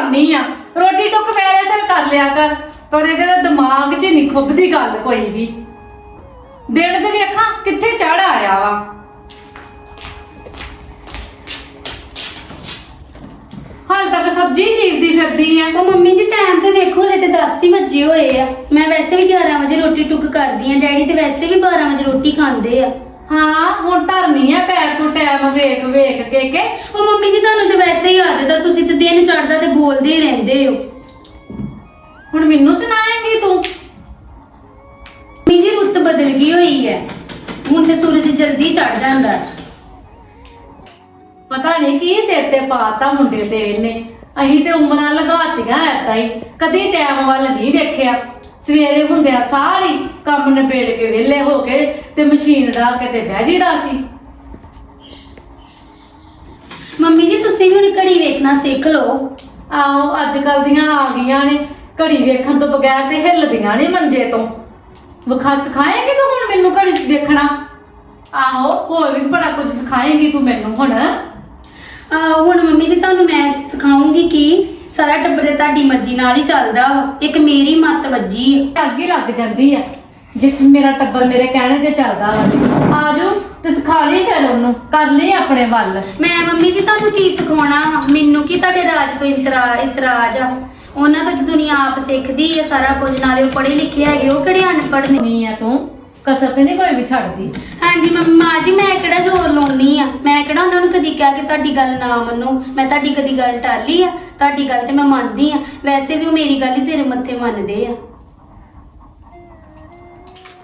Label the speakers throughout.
Speaker 1: ਖਾਣੀ ਆ। ਰੋਟੀ ਟੁੱਕ ਵੇਲੇ ਸਿਰ ਕਰ ਲਿਆ ਕਰ, ਪਰ ਇਹਦੇ ਤਾਂ ਦਿਮਾਗ 'ਚ ਨਹੀਂ ਖੁੱਬਦੀ ਗੱਲ ਕੋਈ ਵੀ। ਦਿਨ ਤੇ ਵੇਖਾਂ ਕਿੱਥੇ ਚੜ ਆਇਆ ਵਾ। ਹਾਲ ਤੱਕ ਸਬਜ਼ੀ ਚੀਰਦੀ ਫਿਰਦੀ ਆ।
Speaker 2: ਉਹ ਮੰਮੀ ਜੀ ਟਾਈਮ ਤੇ ਵੇਖੋ, ਹਲੇ ਤੇ 10 ਹੀ ਵੱਜੇ ਹੋਏ ਆ। ਮੈਂ ਵੈਸੇ ਵੀ 11 ਵਜੇ ਰੋਟੀ ਟੁੱਕ ਕਰਦੀ ਆ, ਡੈਡੀ ਤੇ ਵੈਸੇ ਵੀ 12 ਵਜੇ ਰੋਟੀ ਖਾਂਦੇ ਆ।
Speaker 1: ਹਾਂ, ਹੁਣ ਧਰਨੀ ਆ ਪੈਰ ਤੋਂ ਟਾਈਮ ਵੇਖ ਵੇਖ ਕੇ ਕੇ।
Speaker 2: ਉਹ ਮੰਮੀ ਜੀ, ਤੁਹਾਨੂੰ ਤੇ ਵੈਸੇ ਹੀ ਆਦਤ ਆ ਤੁਸੀਂ ਤੇ ਦਿਨ ਚੜਦਾ ਤੇ ਬੋਲਦੇ ਹੀ ਰਹਿੰਦੇ ਹੋ।
Speaker 1: ਹੁਣ ਮੈਨੂੰ ਸੁਣਾਏਂਗੀ ਤੂੰ?
Speaker 2: ਮੰਮੀ ਜੀ, ਰੁੱਤ ਬਦਲ ਗਈ ਹੋਈ ਹੈ। ਹੁਣ ਤੇ ਸੂਰਜ ਜਲਦੀ ਚੜ ਜਾਂਦਾ ਹੈ।
Speaker 1: ਪਤਾ ਨਹੀਂ ਕੀ ਸਿਰ ਤੇ ਪਾਤਾ ਮੁੰਡੇ ਤੇ ਇਹਨੇ। ਅਸੀਂ ਤੇ ਉਮਰਾਂ ਲਗਾਤੀਆਂ ਐਦਾਂ ਹੀ। ਕਦੀ ਟਾਈਮ ਵੱਲ ਨਹੀਂ ਵੇਖਿਆ। ਸਵੇਰੇ ਹੁੰਦਿਆ ਸਾਰੀ ਕੰਮ ਨਿਬੇੜ ਕੇ ਵਿਹਲੇ ਹੋ ਕੇ ਤੇ ਮਸ਼ੀਨ ਡਾ ਕੇ ਤੇ ਬਹਿ ਜੀਦਾ ਸੀ।
Speaker 2: ਮੰਮੀ ਜੀ ਤੁਸੀਂ ਵੀ ਹੁਣ ਘੜੀ ਵੇਖਣਾ ਸਿੱਖ ਲਓ।
Speaker 1: ਆਹੋ ਅੱਜ ਕੱਲ ਦੀਆਂ ਆ ਗਈਆਂ ਨੇ। ਘੜੀ ਵੇਖਣ ਤੋਂ ਬਗੈਰ ਤੇ ਹਿੱਲਦੀਆਂ ਨਹੀਂ ਮੰਜੇ ਤੋਂ। ਵਿਖਾ ਸਿਖਾਏਂਗੀ ਤੂੰ ਹੁਣ ਮੈਨੂੰ ਘੜੀ ਵੇਖਣਾ? ਆਹੋ ਹੋਰ ਵੀ ਬੜਾ ਕੁਝ ਸਿਖਾਏਂਗੀ ਤੂੰ ਮੈਨੂੰ ਹੁਣ।
Speaker 2: ਆ ਹੁਣ ਮੰਮੀ ਜੀ ਤੁਹਾਨੂੰ ਮੈਂ ਸਿਖਾਉਂਗੀ ਕਿ? ਸਾਰਾ ਟੱਬਰ ਤੇ ਤੁਹਾਡੀ ਮਰਜ਼ੀ ਨਾਲ ਹੀ ਚੱਲਦਾ ਵਾ। ਇੱਕ ਮੇਰੀ ਮੱਤ ਵੱਜੀ ਹੈ
Speaker 1: ਅੱਗੇ ਲੱਗ ਜਾਂਦੀ ਆ। ਜੇ ਮੇਰਾ ਟੱਬਰ ਮੇਰੇ ਕਹਿਣੇ ਤੇ ਚੱਲਦਾ ਵਾ। ਆਜੋ ਤੇ ਸਿਖਾ ਲਈ ਫਿਰ ਉਹਨੂੰ। ਕਰ ਲਈ ਆਪਣੇ ਵੱਲ।
Speaker 2: ਮੈਂ ਮੰਮੀ ਜੀ ਤੁਹਾਨੂੰ ਕੀ ਸਿਖਾਉਣਾ ਵਾ? ਮੈਨੂੰ ਕੀ ਤੁਹਾਡੇ ਰਾਜ ਤੋਂ ਇਤਰਾ ਇਤਰਾਜ਼ ਆ? ਉਹਨਾਂ ਤੋਂ ਤਾਂ ਦੁਨੀਆ ਆਪ ਸਿੱਖਦੀ ਹੈ ਸਾਰਾ ਕੁਝ। ਨਾਲੇ ਉਹ ਪੜ੍ਹੇ ਲਿਖੇ ਹੈਗੇ ਉਹ ਕਿਹੜੇ ਅਨਪੜ੍ਹ ਨੇ?
Speaker 1: ਨਹੀਂ ਆ ਤੂੰ। ਕਸਰ ਤੇ ਨਹੀਂ ਕੋਈ ਵੀ ਛੱਡਦੀ।
Speaker 2: ਹਾਂਜੀ ਮੰਮਾ ਜੀ ਮੈਂ ਕਿਹੜਾ ਜ਼ੋਰ ਲਾਉਣੀ ਆ? ਮੈਂ ਕਿਹੜਾ ਉਹਨਾਂ ਨੂੰ ਕਦੀ ਕਿਹਾ ਕਿ ਤੁਹਾਡੀ ਗੱਲ ਨਾ ਮੰਨੋ? ਮੈਂ ਤੁਹਾਡੀ ਕਦੀ ਗੱਲ ਟਾਲੀ ਆ? ਤੁਹਾਡੀ ਗੱਲ ਤੇ ਮੈਂ ਮੰਨਦੀ ਆ। ਵੈਸੇ ਵੀ ਉਹ ਮੇਰੀ ਗੱਲ ਹੀ ਸਿਰ ਮੱਥੇ ਮੰਨਦੇ ਆ।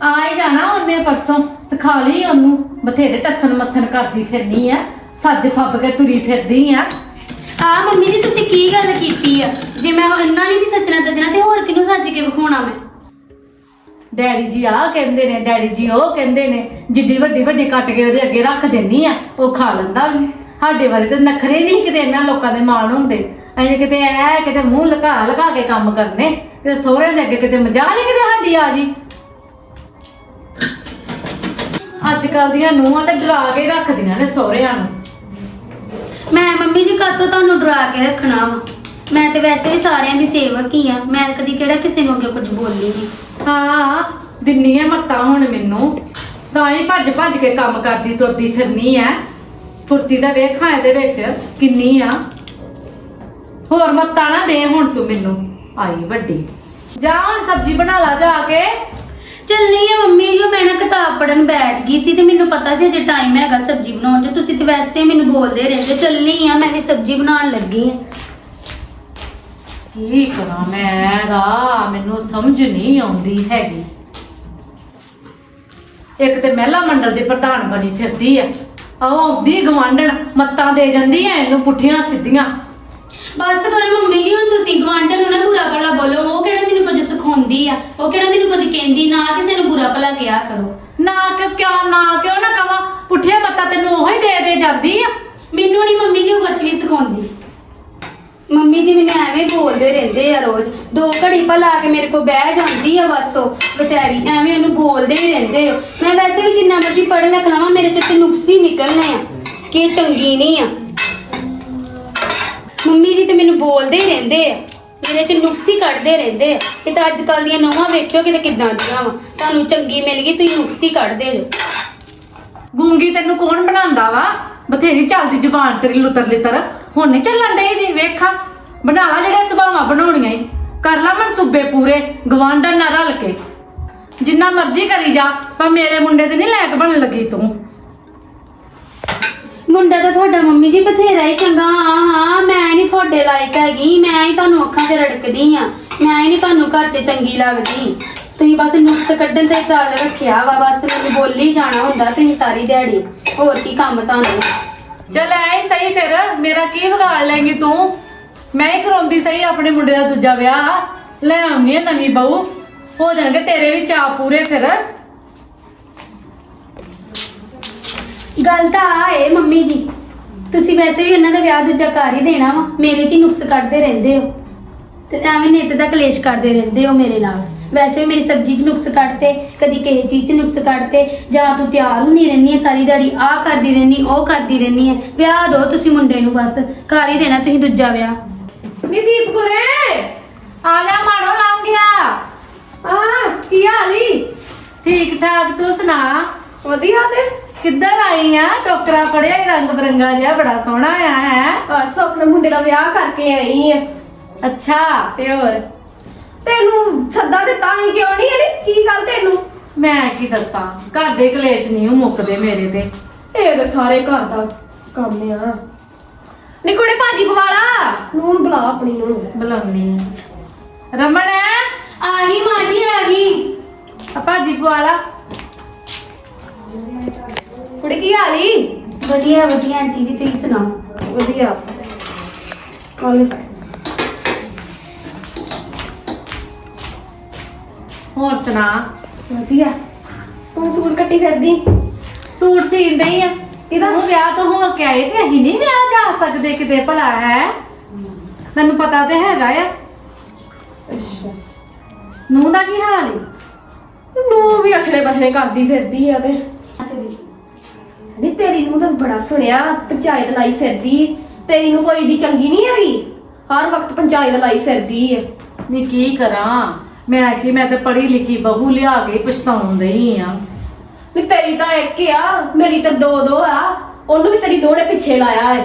Speaker 1: ਆ ਹੀ ਜਾਣਾ ਉਹਨੇ ਪਰਸੋਂ। ਸਿਖਾ ਲਈ ਉਹਨੂੰ। ਬਥੇਰੇ ਟੱਸਣ ਮੱਸਣ ਕਰਦੀ ਫਿਰਨੀ ਆ। ਸੱਜ ਫੱਬ ਕੇ ਤੁਰੀ ਫਿਰਦੀ ਆ।
Speaker 2: ਆ ਮੰਮੀ ਜੀ ਤੁਸੀਂ ਕੀ ਗੱਲ ਕੀਤੀ ਆ? ਜੇ ਮੈਂ ਇਹਨਾਂ ਨੇ ਵੀ ਸੱਚਣਾ ਦੱਜਣਾ ਤੇ ਹੋਰ ਕਿਹਨੂੰ ਸੱਜ ਕੇ ਵਿਖਾਉਣਾ ਮੈਂ?
Speaker 1: ਡੈਡੀ ਜੀ ਆਹ ਕਹਿੰਦੇ ਨੇ, ਡੈਡੀ ਜੀ ਉਹ ਕਹਿੰਦੇ ਨੇ, ਜਿੱਡੀ ਵੱਡੀ ਵੱਡੀ ਕੱਟ ਕੇ ਉਹਦੇ ਅੱਗੇ ਰੱਖ ਦਿੰਨੀ ਆ, ਉਹ ਖਾ ਲੈਂਦਾ ਵੀ। ਸਾਡੇ ਵਾਲੇ ਤੇ ਨਖਰੇ ਨਹੀਂ ਕਿਤੇ ਇਹਨਾਂ ਲੋਕਾਂ ਦੇ ਮਾਣ ਹੁੰਦੇ। ਅਸੀਂ ਕਿਤੇ ਐ ਕਿਤੇ ਮੂੰਹ ਲਗਾ ਲਗਾ ਕੇ ਕੰਮ ਕਰਨੇ, ਤੇ ਸਹੁਰਿਆਂ ਦੇ ਅੱਗੇ ਕਿਤੇ ਮਜਾ ਨਹੀਂ ਕਿਤੇ ਸਾਡੀ ਆ ਜੀ। ਅੱਜ ਕੱਲ ਦੀਆਂ ਨੂੰਹਾਂ ਤੇ ਡਰਾ ਕੇ ਰੱਖਦੀਆਂ ਨੇ ਸਹੁਰਿਆਂ ਨੂੰ।
Speaker 2: ਮੈਂ ਮੰਮੀ ਜੀ ਕਾਤੋਂ ਤੁਹਾਨੂੰ ਡਰਾ ਕੇ ਰੱਖਣਾ ਵਾ। ਮੈਂ ਤੇ ਵੈਸੇ ਵੀ ਸਾਰਿਆਂ ਦੀ ਸੇਵਕ ਹੀ ਆ। ਮੈਂ ਕਦੀ ਕਿਹੜਾ ਕਿਸੇ ਨੂੰ ਅੱਗੇ ਕੁਝ ਬੋਲੀ ਨਹੀਂ
Speaker 1: ਹਾਂ ਦਿੰਨੀ ਐ ਮੱਤਾਂ ਹੁਣ ਮੈਨੂੰ। ਤਾਂ ਹੀ ਭੱਜ ਭੱਜ ਕੇ ਕੰਮ ਕਰਦੀ ਤੁਰਦੀ ਫਿਰਨੀ ਐ ਫੁਰਤੀ ਦਾ ਵੇਖਾਂ ਇਹਦੇ ਵਿੱਚ ਕਿੰਨੀ ਆ। ਹੋਰ ਮੱਤਾਂ ਨਾ ਦੇ ਹੁਣ ਤੂੰ ਮੈਨੂੰ। ਆਈ ਵੱਡੀ। ਜਾ ਹੁਣ ਸਬਜ਼ੀ ਬਣਾ ਲਾ ਜਾ ਕੇ।
Speaker 2: ਚੱਲਣੀ ਆ ਮੰਮੀ ਜੀ ਮੈਂ ਨਾ ਕਿਤਾਬ ਪੜਨ ਬੈਠ ਗਈ ਸੀ ਤੇ ਮੈਨੂੰ ਪਤਾ ਸੀ ਜੇ ਟਾਈਮ ਹੈਗਾ ਸਬਜ਼ੀ ਬਣਾਉਣ ਦਾ ਤੁਸੀਂ ਤੇ ਵੈਸੇ ਹੀ ਮੈਨੂੰ ਬੋਲਦੇ ਰਹਿੰਦੇ ਚੱਲਣੀ ਆ ਮੈਂ ਵੀ ਸਬਜ਼ੀ ਬਣਾਉਣ ਲੱਗੀ ਆ।
Speaker 1: ਕੀ ਕਰਾਂ ਮੈਂਗਾ ਮੈਨੂੰ ਸਮਝ ਨਹੀਂ ਆਉਂਦੀ ਹੈਗੀ। ਇੱਕ ਤੇ ਮਹਿਲਾ ਮੰਡਲ ਦੀ ਪ੍ਰਧਾਨ ਬਣੀ ਫਿਰਦੀ ਐ। ਆਹ ਆਉਂਦੀ ਗਵਾਂਢਣ ਮੱਤਾਂ ਦੇ ਜਾਂਦੀ ਐ ਇਹਨੂੰ ਪੁੱਠੀਆਂ ਸਿੱਧੀਆਂ।
Speaker 2: ਬਸ ਕਰੋ ਮੰਮੀ ਜੀ ਹੁਣ ਤੁਸੀਂ ਗਵਾਂਢਣ ਨੂੰ ਨਾ ਬੁਰਾ ਭਲਾ ਬੋਲੋ। ਉਹ ਕਿਹੜਾ ਮੈਨੂੰ ਕੁਝ ਸਿਖਾਉਂਦੀ ਆ? ਉਹ ਕਿਹੜਾ ਮੈਨੂੰ ਕੁਝ ਕਹਿੰਦੀ? ਨਾ ਕਿਸੇ ਨੂੰ ਬੁਰਾ ਭਲਾ ਕਿਹਾ ਕਰੋ।
Speaker 1: ਨਾ ਕਿ ਕਿਉਂ ਨਾ ਕਿਉਂ ਨਾ ਕਵਾਂ? ਪੁੱਠੀਆਂ ਮੱਤਾਂ ਤੈਨੂੰ ਉਹੀ ਦੇ ਦੇ ਜਾਂਦੀ ਆ।
Speaker 2: ਮੈਨੂੰ ਨਹੀਂ ਮੰਮੀ ਜੀ ਉਹ ਕੁਝ ਵੀ ਸਿਖਾਉਂਦੀ। ਮੰਮੀ ਜੀ ਮੈਨੂੰ ਐਵੇਂ ਬੋਲਦੇ ਰਹਿੰਦੇ ਆ ਰੋਜ਼। ਦੋ ਘੜੀ ਭਲਾ ਕੇ ਮੇਰੇ ਕੋਲ ਬਹਿ ਜਾਂਦੀ ਆ ਬਸ ਉਹ, ਵਿਚਾਰੀ। ਐਵੇਂ ਉਹਨੂੰ ਬੋਲਦੇ ਹੀ ਰਹਿੰਦੇ ਹੋ ਮੈਂ ਵੈਸੇ ਵੀ ਜਿੰਨਾ ਮਰਜ਼ੀ ਪੜ੍ਹ ਲਿਖ ਲਵਾਂ, ਮੇਰੇ ਚ ਤੇ ਨੁਕਸ ਹੀ ਨਿਕਲਨੇ ਆ, ਕਿ ਇਹ ਚੰਗੀ ਨਹੀਂ ਆ। ਮੰਮੀ ਜੀ ਤੇ ਮੈਨੂੰ ਬੋਲਦੇ ਹੀ ਰਹਿੰਦੇ ਆ। ਮੇਰੇ ਚ ਨੁਕਸ ਹੀ ਕੱਢਦੇ ਰਹਿੰਦੇ ਆ। ਇਹ ਤਾਂ ਅੱਜ ਕੱਲ ਦੀਆਂ ਨੌਵਾਂ ਵੇਖਿਓ ਕਿਤੇ ਕਿਦਾਂ ਦੀਆਂ ਵਾ। ਤੁਹਾਨੂੰ ਚੰਗੀ ਮਿਲ ਗਈ, ਤੁਸੀਂ ਨੁਕਸ ਹੀ ਕੱਢਦੇ ਜੋ
Speaker 1: ਗੂੰਗੀ ਤੈਨੂੰ ਕੌਣ ਬਣਾਉਂਦਾ ਵਾ? ਬਥੇਰੀ ਚੱਲਦੀ ਜ਼ੁਬਾਨ ਤੇਰੀ ਲੁੱਤਰ ਲਿੱਤਰ ਹੁਣ ਨਹੀਂ ਚੱਲਣ ਡਈ ਦੀ, ਵੇਖਾਂ। ਬਣਾ ਲਾ ਜਿਹੜੇ ਸੁਭਾਵਾਂ ਬਣਾਉਣੀਆਂ ਈ। ਕਰ ਲਾ ਮਨਸੂਬੇ ਪੂਰੇ ਗਵਾਂਢਣ ਨਾਲ ਰਲ ਕੇ। ਜਿੰਨਾ ਮਰਜ਼ੀ ਕਰੀ ਜਾ, ਪਰ ਮੇਰੇ ਮੁੰਡੇ ਤੇ ਨਹੀਂ ਲਾਇਕ ਬਣਨ ਲੱਗੀ ਤੂੰ।
Speaker 2: ਮੁੰਡਾ ਤਾਂ ਤੁਹਾਡਾ ਮੰਮੀ ਜੀ ਬਥੇਰਾ ਹੀ ਚੰਗਾ, ਹਾਂ ਹਾਂ, ਮੈਂ ਨਹੀਂ ਤੁਹਾਡੇ ਲਾਇਕ ਹੈਗੀ, ਮੈਂ ਹੀ ਤੁਹਾਨੂੰ ਅੱਖਾਂ ਤੇ ਰੜਕਦੀ ਆ। ਮੈਂ ਹੀ ਨਹੀਂ ਤੁਹਾਨੂੰ ਘਰ 'ਚ ਚੰਗੀ ਲੱਗਦੀ। ਤੁਸੀਂ ਬਸ ਨੁਕਸ ਕੱਢਣ ਤੇ ਚੱਲ ਰੱਖਿਆ ਵਾ, ਬਸ ਮੈਨੂੰ ਬੋਲੀ ਜਾਣਾ ਹੁੰਦਾ ਤੁਸੀਂ ਸਾਰੀ ਦਿਹਾੜੀ। ਹੋਰ ਕੀ ਕੰਮ ਤੁਹਾਨੂੰ?
Speaker 1: ਚੱਲ ਐ ਹੀ ਸਹੀ ਫਿਰ, ਮੇਰਾ ਕੀ ਵਿਗਾੜ ਲੈਂਗੀ ਤੂੰ? ਮੈਂ ਹੀ ਕਰਾਉਂਦੀ ਸਹੀ ਆਪਣੇ ਮੁੰਡੇ ਦਾ ਦੂਜਾ ਵਿਆਹ। ਲੈ ਆਉਣੀ ਆ ਨਵੀਂ ਬਹੂ। ਹੋ ਜਾਣਗੇ ਤੇਰੇ ਵੀ ਚਾਅ ਪੂਰੇ ਫਿਰ।
Speaker 2: ਗੱਲ ਤਾਂ ਆ ਏ ਮੰਮੀ ਜੀ। ਤੁਸੀਂ ਵੈਸੇ ਵੀ ਉਹਨਾਂ ਦਾ ਵਿਆਹ ਦੂਜਾ ਕਰ ਹੀ ਦੇਣਾ ਵਾ। ਮੇਰੇ 'ਚ ਹੀ ਨੁਕਸ ਕੱਢਦੇ ਰਹਿੰਦੇ ਹੋ। ਤੇ ਐਵੇਂ ਨਿੱਤ ਦਾ ਕਲੇਸ਼ ਕਰਦੇ ਰਹਿੰਦੇ ਹੋ ਮੇਰੇ ਨਾਲ। ਵੈਸੇ ਵੀ ਮੇਰੀ ਸਬਜ਼ੀ 'ਚ ਨੁਕਸ ਕੱਢਤੇ ਕਦੀ ਕਿਸੇ ਚੀਜ਼ 'ਚ ਨੁਕਸ ਕੱਢਤੇ ਜਾਂ ਤੂੰ ਤਿਆਰ ਹੁੰਦੀ ਰਹਿੰਦੀ ਹੈ ਸਾਰੀ ਦਿਹਾੜੀ ਆਹ ਕਰਦੀ ਰਹਿੰਦੀ ਉਹ ਕਰਦੀ ਰਹਿੰਦੀ ਹੈ ਵਿਆਹ ਦੋ ਤੁਸੀਂ ਮੁੰਡੇ ਨੂੰ ਬਸ ਕਰ ਹੀ ਦੇਣਾ ਤੁਸੀਂ ਦੂਜਾ ਵਿਆਹ।
Speaker 3: ਨੀ ਦੀਪ ਗੁਰੇ
Speaker 1: ਆ ਜਾ ਮਾਣੋ ਲੰਘ ਗਿਆ
Speaker 3: ਆ ਕੀ ਹਾਲ
Speaker 1: ਠੀਕ ਠਾਕ ਤੂੰ ਸੁਣਾ?
Speaker 3: ਵਧੀਆ ਤੇ।
Speaker 1: ਕਿੱਧਰ ਆਈ ਆ? ਟੋਕਰਾ ਫੜਿਆ ਈ ਰੰਗ ਬਰੰਗਾ ਜਿਹਾ ਬੜਾ ਸੋਹਣਾ ਆ ਹੈ?
Speaker 3: ਬਸ ਆਪਣੇ ਮੁੰਡੇ ਦਾ ਵਿਆਹ ਕਰਕੇ ਆਈ ਆ।
Speaker 1: ਅੱਛਾ।
Speaker 3: ਤੇ ਹੋਰ? ਤੈਨੂੰ ਸੱਦਾ ਦਿੱਤਾ ਹੀ ਕਿਉਂ ਨਹੀਂ ਅੜੀ ਕੀ ਗੱਲ ਤੈਨੂੰ?
Speaker 1: ਮੈਂ ਕੀ ਦੱਸਾਂ? ਘਰ ਦੇ ਕਲੇਸ਼ ਨਹੀਂ ਮੁੱਕਦੇ ਮੇਰੇ ਤੇ।
Speaker 3: ਇਹ ਤਾਂ ਸਾਰੇ ਘਰ ਦਾ ਕੰਮ ਆ। ਨੀ ਕੁੜੇ ਭਾਜੀ ਪਵਾਲਾ ਨੂਨ ਬੁਲਾ ਆਪਣੀ ਨੂੰ।
Speaker 1: ਬੁਲਾਉਣੀ ਆ। ਰਮਣ
Speaker 2: ਆ ਗਈ ਮਾਂ ਜੀ ਆ ਗਈ।
Speaker 1: ਆ ਭਾਜੀ ਪਵਾਲਾ
Speaker 3: ਕੁੜੇ ਕੀ ਹਾਲ
Speaker 2: ਵਧੀਆ ਵਧੀਆ ਆਂਟੀ ਜੀ ਤੁਸੀਂ ਸੁਣਾਓ?
Speaker 3: ਵਧੀਆ। ਕਾਲ
Speaker 1: ਹੋਰ ਸੁਣਾ?
Speaker 3: ਵਧੀਆ। ਤੂੰ ਸੂਟ ਕੱਟੀ ਫਿਰਦੀ।
Speaker 1: ਸੂਟ ਸੀਂਦੇ ਹੀ ਆ।
Speaker 3: ਕਿਹਦਾ?
Speaker 1: ਤੂੰ ਵਿਆਹ ਤੋਂ ਹੋ ਕੇ ਆਏ ਤੇ ਅਸੀਂ ਨਹੀਂ ਵਿਆਹ ਜਾ ਸਕਦੇ ਕਿਤੇ ਭਲਾ ਹੈ? ਤੈਨੂੰ ਪਤਾ ਤੇ ਹੈਗਾ ਆ।
Speaker 3: ਅੱਛਾ।
Speaker 1: ਨੂੰ ਦਾ ਕੀ ਹਾਲ ਹੈ
Speaker 3: ਨੂੰ ਵੀ ਅਛੜੇ ਬਛੜੇ ਕਰਦੀ ਫਿਰਦੀ ਆ ਤੇ। ਨਹੀਂ। ਤੇਰੀ ਨੂੰ ਤਾਂ ਬੜਾ ਸੁਣਿਆ ਪੰਚਾਇਤ ਲਾਈ ਫਿਰਦੀ ਤੇਰੀ ਨੂੰ ਕੋਈ ਏਡੀ ਚੰਗੀ ਨਹੀਂ ਹੈਗੀ। ਹਰ ਵਕਤ ਪੰਚਾਇਤ ਲਾਈ ਫਿਰਦੀ ਹੈ
Speaker 1: ਨੀ ਕੀ ਕਰਾਂ? ਮੈਂ ਕੀ ਮੈਂ ਤੇ ਪੜ੍ਹੀ ਲਿਖੀ ਬਹੂ ਲਿਆ ਕੇ ਪਛਤਾਉਣ ਡਈ ਆ।
Speaker 3: ਵੀ ਤੇਰੀ ਤਾਂ ਇੱਕ ਆ ਮੇਰੀ ਤਾਂ ਦੋ ਦੋ ਆ। ਉਹਨੂੰ ਵੀ ਤੇਰੀ ਨੋੜੇ ਪਿੱਛੇ ਲਾਇਆ ਹੈ